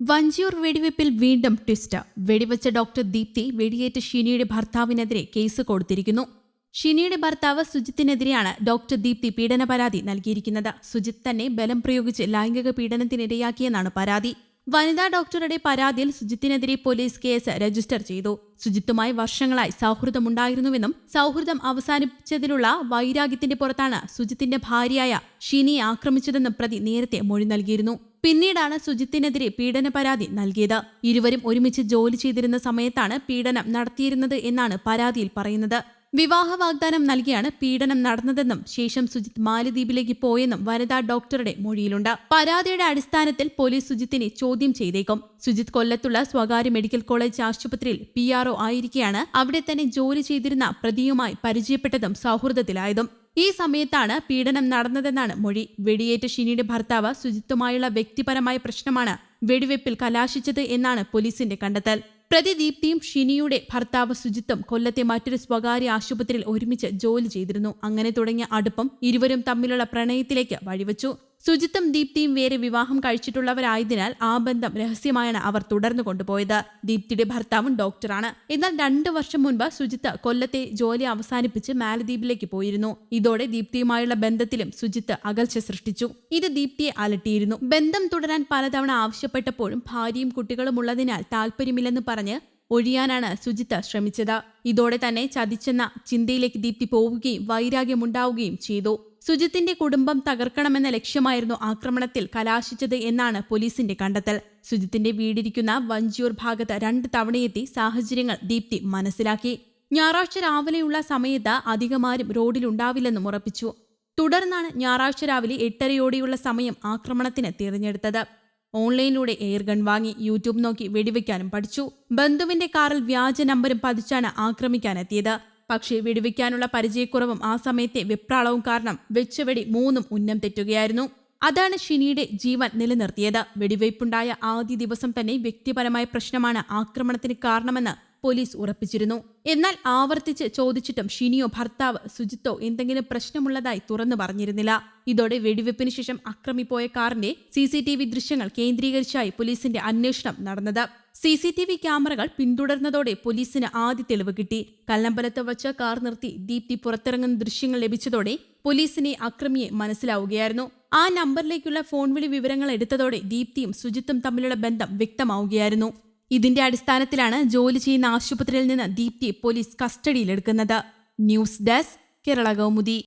വഞ്ചിയൂർ വെടിവെപ്പിൽ വീണ്ടും ട്വിസ്റ്റ്. വെടിവെച്ച ഡോക്ടർ ദീപ്തി വെടിയേറ്റ ഷിനിയുടെ ഭർത്താവിനെതിരെ കേസ് കൊടുത്തിരിക്കുന്നു. ഷിനിയുടെ ഭർത്താവ് സുജിത്തിനെതിരെയാണ് ഡോക്ടർ ദീപ്തി പീഡന പരാതി നൽകിയിരിക്കുന്നത്. സുജിത്ത് തന്നെ ബലം പ്രയോഗിച്ച് ലൈംഗിക പീഡനത്തിനിരയാക്കിയെന്നാണ് പരാതി. വനിതാ ഡോക്ടറുടെ പരാതിയിൽ സുജിത്തിനെതിരെ പോലീസ് കേസ് രജിസ്റ്റർ ചെയ്തു. സുജിത്തുമായി വർഷങ്ങളായി സൗഹൃദമുണ്ടായിരുന്നുവെന്നും സൗഹൃദം അവസാനിപ്പിച്ചതിലുള്ള വൈരാഗ്യത്തിന്റെ പുറത്താണ് സുജിത്തിന്റെ ഭാര്യയായ ഷിനിയെ ആക്രമിച്ചതെന്നും പ്രതി നേരത്തെ മൊഴി നൽകിയിരുന്നു. പിന്നീടാണ് സുജിത്തിനെതിരെ പീഡന പരാതി നൽകിയത്. ഇരുവരും ഒരുമിച്ച് ജോലി ചെയ്തിരുന്ന സമയത്താണ് പീഡനം നടത്തിയിരുന്നത് എന്നാണ് പരാതിയിൽ പറയുന്നത്. വിവാഹ വാഗ്ദാനം നൽകിയാണ് പീഡനം നടന്നതെന്നും ശേഷം സുജിത്ത് മാലദ്വീപിലേക്ക് പോയെന്നും വനിതാ ഡോക്ടറുടെ മൊഴിയിലുണ്ട്. പരാതിയുടെ അടിസ്ഥാനത്തിൽ പോലീസ് സുജിത്തിനെ ചോദ്യം ചെയ്തേക്കും. സുജിത്ത് കൊല്ലത്തുള്ള സ്വകാര്യ മെഡിക്കൽ കോളേജ് ആശുപത്രിയിൽ പി ആർഒ ആയിരിക്കെയാണ് അവിടെ തന്നെ ജോലി ചെയ്തിരുന്ന പ്രതിയുമായി പരിചയപ്പെട്ടതും സൗഹൃദത്തിലായതും. ഈ സമയത്താണ് പീഡനം നടന്നതെന്നാണ് മൊഴി. വെടിയേറ്റ ഷിനിയുടെ ഭർത്താവ് സുജിത്തുമായുള്ള വ്യക്തിപരമായ പ്രശ്നമാണ് വെടിവെപ്പിൽ കലാശിച്ചത് എന്നാണ് പോലീസിന്റെ കണ്ടെത്തൽ. പ്രതി ദീപ്തിയും ഷിനിയുടെ ഭർത്താവ് സുജിത്തും കൊല്ലത്തെ മറ്റൊരു സ്വകാര്യ ആശുപത്രിയിൽ ഒരുമിച്ച് ജോലി ചെയ്തിരുന്നു. അങ്ങനെ തുടങ്ങിയ അടുപ്പം ഇരുവരും തമ്മിലുള്ള പ്രണയത്തിലേക്ക് വഴിവെച്ചു. സുജിത്തും ദീപ്തിയും വേറെ വിവാഹം കഴിച്ചിട്ടുള്ളവരായതിനാൽ ആ ബന്ധം രഹസ്യമായാണ് അവർ തുടർന്നു കൊണ്ടുപോയത്. ദീപ്തിയുടെ ഭർത്താവും ഡോക്ടറാണ്. എന്നാൽ രണ്ടു വർഷം മുൻപ് സുജിത്ത് കൊല്ലത്തെ ജോലി അവസാനിപ്പിച്ച് മാലദ്വീപിലേക്ക് പോയിരുന്നു. ഇതോടെ ദീപ്തിയുമായുള്ള ബന്ധത്തിലും സുജിത്ത് അകൽച്ച സൃഷ്ടിച്ചു. ഇത് ദീപ്തിയെ അലട്ടിയിരുന്നു. ബന്ധം തുടരാൻ പലതവണ ആവശ്യപ്പെട്ടപ്പോഴും ഭാര്യയും കുട്ടികളും ഉള്ളതിനാൽ താല്പര്യമില്ലെന്ന് പറഞ്ഞ് ഒഴിയാനാണ് സുജിത്ത് ശ്രമിച്ചത്. ഇതോടെ തന്നെ ചതിച്ചെന്ന ചിന്തയിലേക്ക് ദീപ്തി പോവുകയും വൈരാഗ്യമുണ്ടാവുകയും ചെയ്തു. സുജിത്തിന്റെ കുടുംബം തകർക്കണമെന്ന ലക്ഷ്യമായിരുന്നു ആക്രമണത്തിൽ കലാശിച്ചത് എന്നാണ് പോലീസിന്റെ കണ്ടെത്തൽ. സുജിത്തിന്റെ വീടിരിക്കുന്ന വഞ്ചിയൂർ ഭാഗത്ത് രണ്ട് തവണയെത്തി സാഹചര്യങ്ങൾ ദീപ്തി മനസ്സിലാക്കി. ഞായറാഴ്ച രാവിലെയുള്ള സമയത്ത് അധികമാരും റോഡിലുണ്ടാവില്ലെന്നും ഉറപ്പിച്ചു. തുടർന്നാണ് ഞായറാഴ്ച രാവിലെ എട്ടരയോടെയുള്ള സമയം ആക്രമണത്തിന് തിരഞ്ഞെടുത്തത്. ഓൺലൈനിലൂടെ എയർഗൺ വാങ്ങി യൂട്യൂബ് നോക്കി വെടിവെക്കാനും പഠിച്ചു. ബന്ധുവിന്റെ കാറിൽ വ്യാജ നമ്പരും പതിച്ചാണ് ആക്രമിക്കാനെത്തിയത്. പക്ഷേ വിടുവിക്കാനുള്ള പരിചയക്കുറവും ആ സമയത്തെ വെപ്രാളവും കാരണം വെച്ചുവെടി മൂന്നും ഉന്നം തെറ്റുകയായിരുന്നു. അതാണ് ഷിനിയുടെ ജീവൻ നിലനിർത്തിയത്. വെടിവയ്പുണ്ടായ ആദ്യ ദിവസം തന്നെ വ്യക്തിപരമായ പ്രശ്നമാണ് ആക്രമണത്തിന് കാരണമെന്ന് പോലീസ് ഉറപ്പിച്ചിരുന്നു. എന്നാൽ ആവർത്തിച്ച് ചോദിച്ചിട്ടും ഷിനിയോ ഭർത്താവ് സുജിത്തോ എന്തെങ്കിലും പ്രശ്നമുള്ളതായി തുറന്നു പറഞ്ഞിരുന്നില്ല. ഇതോടെ വെടിവെപ്പിന് ശേഷം അക്രമിപ്പോയ കാറിന്റെ സി സി ടി വി ദൃശ്യങ്ങൾ കേന്ദ്രീകരിച്ചായി പോലീസിന്റെ അന്വേഷണം നടന്നത്. സി സി ടി വി ക്യാമറകൾ പിന്തുടർന്നതോടെ പോലീസിന് ആദ്യ തെളിവ് കിട്ടി. കല്ലമ്പലത്ത് വച്ച് കാർ നിർത്തി ദീപ്തി പുറത്തിറങ്ങുന്ന ദൃശ്യങ്ങൾ ലഭിച്ചതോടെ പോലീസിനെ അക്രമിയെ മനസ്സിലാവുകയായിരുന്നു. ആ നമ്പറിലേക്കുള്ള ഫോൺ വിളി വിവരങ്ങൾ എടുത്തതോടെ ദീപ്തിയും സുജിത്തും തമ്മിലുള്ള ബന്ധം വ്യക്തമാവുകയായിരുന്നു. ഇതിന്റെ അടിസ്ഥാനത്തിലാണ് ജോലി ചെയ്യുന്ന ആശുപത്രിയിൽ നിന്ന് Deepthi police കസ്റ്റഡിയിലെടുക്കുന്നത്. News desk Kerala Kaumudi.